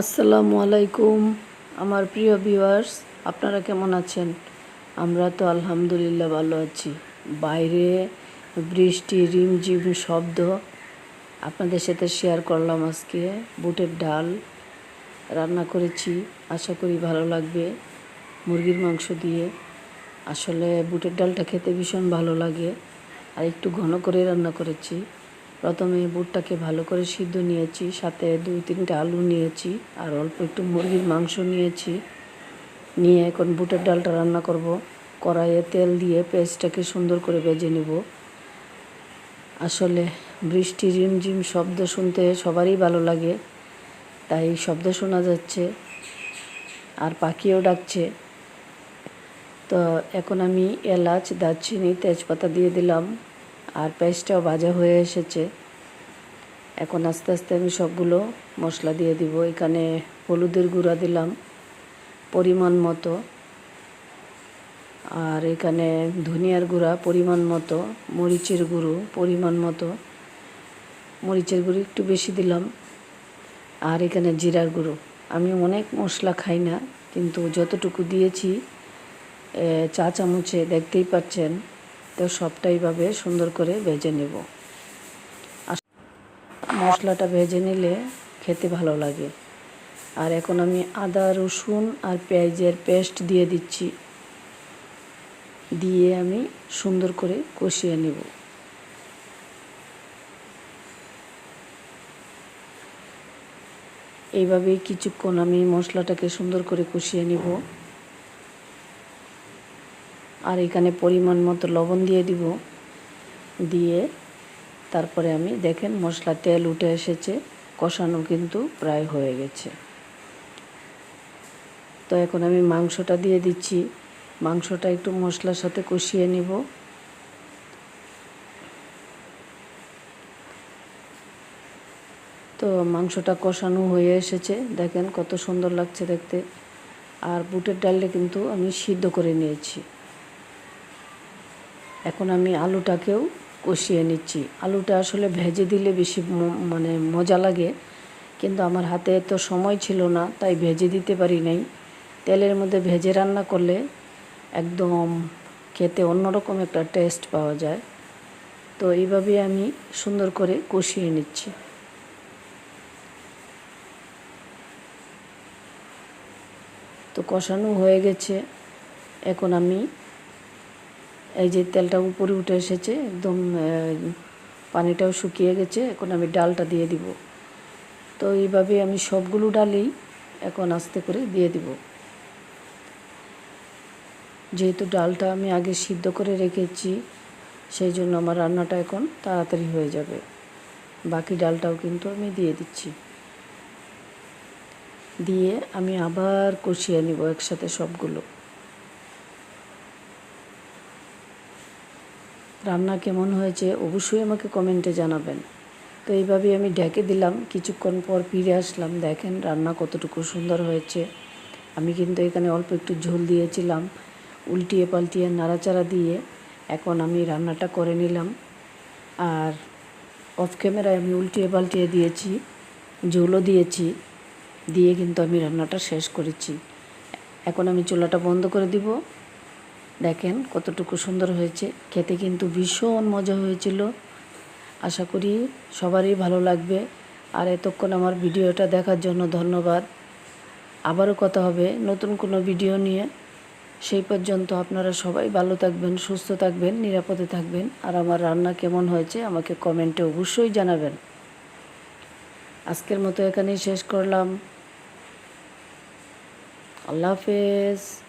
আসসালামু আলাইকুম, আমার প্রিয় ভিউয়ার্স আপনারা কেমন আছেন? আমরা তো আলহামদুলিল্লাহ ভালো আছি। বাইরে বৃষ্টি, রিমঝিম শব্দ, আপনাদের সাথে শেয়ার করলাম আজকে। বুটের ডাল রান্না করেছি, আশা করি ভালো লাগবে। মুরগির মাংস দিয়ে। আসলে বুটের ডালটা খেতে ভীষণ ভালো লাগে। আর একটু ঘন করে রান্না করেছি। প্রথমে বুটটাকে ভালো করে সিদ্ধ নিয়েছি, সাথে দুই তিনটা আলু নিয়েছি, আর অল্প একটু মুরগির মাংস নিয়েছি। নিয়ে এখন বুটের ডালটা রান্না করব। কড়াইয়ে তেল দিয়ে পেঁয়াজটাকে সুন্দর করে ভেজে নেব। আসলে বৃষ্টি রিমঝিম শব্দ শুনতে সবারই ভালো লাগে, তাই শব্দ শোনা যাচ্ছে, আর পাখিও ডাকছে। তো এখন আমি এলাচ, দারচিনি, তেজপাতা দিয়ে দিলাম। আর পেঁয়াজটাও ভাজা হয়ে এসেছে। এখন আস্তে আস্তে আমি সবগুলো মশলা দিয়ে দিব। এখানে হলুদের গুঁড়া দিলাম পরিমাণ মতো। আর এখানে ধনিয়ার গুঁড়া পরিমাণ মতো, মরিচের গুঁড়ো পরিমাণ মতো। মরিচের গুঁড়ো একটু বেশি দিলাম। আর এখানে জিরার গুঁড়ো। আমি অনেক মশলা খাই না, কিন্তু যতটুকু দিয়েছি চা চামচে দেখতেই পাচ্ছেন। তো সবটাই ভাবে সুন্দর করে ভেজে নেব। মশলাটা ভেজে নিলে খেতে ভালো লাগে। আর এখন আমি আদা, রসুন আর পেঁয়াজের পেস্ট দিয়ে দিচ্ছি। দিয়ে আমি সুন্দর করে কষিয়ে নেব। এইভাবেই কিছুক্ষণ আমি মশলাটাকে সুন্দর করে কষিয়ে নেব। আর এখানে পরিমাণ মতো লবণ দিয়ে দিব। দিয়ে তারপরে আমি দেখেন মশলা তেল উঠে এসেছে, কষানো কিন্তু প্রায় হয়ে গেছে। তো এখন আমি মাংসটা দিয়ে দিচ্ছি। মাংসটা একটু মশলার সাথে কষিয়ে নিব। তো মাংসটা কষানো হয়ে এসেছে। দেখেন কত সুন্দর লাগছে দেখতে। আর বুটের ডালটা কিন্তু আমি সিদ্ধ করে নিয়েছি। এখন আমি আলুটাকেও কষিয়ে নিচ্ছি। আলুটা আসলে ভেজে দিলে বেশি মানে মজা লাগে। কিন্তু আমার হাতে তো সময় ছিল না, তাই ভেজে দিতে পারি নাই। তেলের মধ্যে ভেজে রান্না করলে একদম খেতে অন্যরকম একটা টেস্ট পাওয়া যায়। তো এইভাবে আমি সুন্দর করে কষিয়ে নিচ্ছি। তো কষানো হয়ে গেছে। এখন আমি এই যে তেলটা উপরে উঠে এসেছে, একদম পানিটাও শুকিয়ে গেছে, এখন আমি ডালটা দিয়ে দিব। তো এইভাবে আমি সবগুলো ডালেই এখন আস্তে করে দিয়ে দিব। যেহেতু ডালটা আমি আগে সিদ্ধ করে রেখেছি, সেই জন্য আমার রান্নাটা এখন তাড়াতাড়ি হয়ে যাবে। বাকি ডালটাও কিন্তু আমি দিয়ে দিচ্ছি। দিয়ে আমি আবার কষিয়ে নিব একসাথে সবগুলো। রান্না কেমন হয়েছে অবশ্যই আমাকে কমেন্টে জানাবেন। তো এইভাবে আমি ঢেকে দিলাম, কিছুক্ষণ পর ফিরে আসলাম। দেখেন রান্না কতটুকু সুন্দর হয়েছে। আমি কিন্তু এখানে অল্প একটু ঝোল দিয়েছিলাম, উল্টিয়ে পাল্টিয়ে নাড়াচাড়া দিয়ে এখন আমি রান্নাটা করে নিলাম। আর অফ ক্যামেরায় আমি উল্টিয়ে পাল্টিয়ে দিয়েছি, ঝোলও দিয়েছি, দিয়ে কিন্তু আমি রান্নাটা শেষ করেছি। এখন আমি চুলাটা বন্ধ করে দিব। দেখেন কতটুকু সুন্দর হয়েছে। খেতে কিন্তু ভীষণ মজা হয়েছিল। আশা করি সবারই ভালো লাগবে। আর এতক্ষণ আমার ভিডিওটা দেখার জন্য ধন্যবাদ। আবারও কথা হবে নতুন কোনো ভিডিও নিয়ে। সেই পর্যন্ত আপনারা সবাই ভালো থাকবেন, সুস্থ থাকবেন, নিরাপদে থাকবেন। আর আমার রান্না কেমন হয়েছে আমাকে কমেন্টে অবশ্যই জানাবেন। আজকের মতো এখানেই শেষ করলাম। আল্লাহ হাফেজ।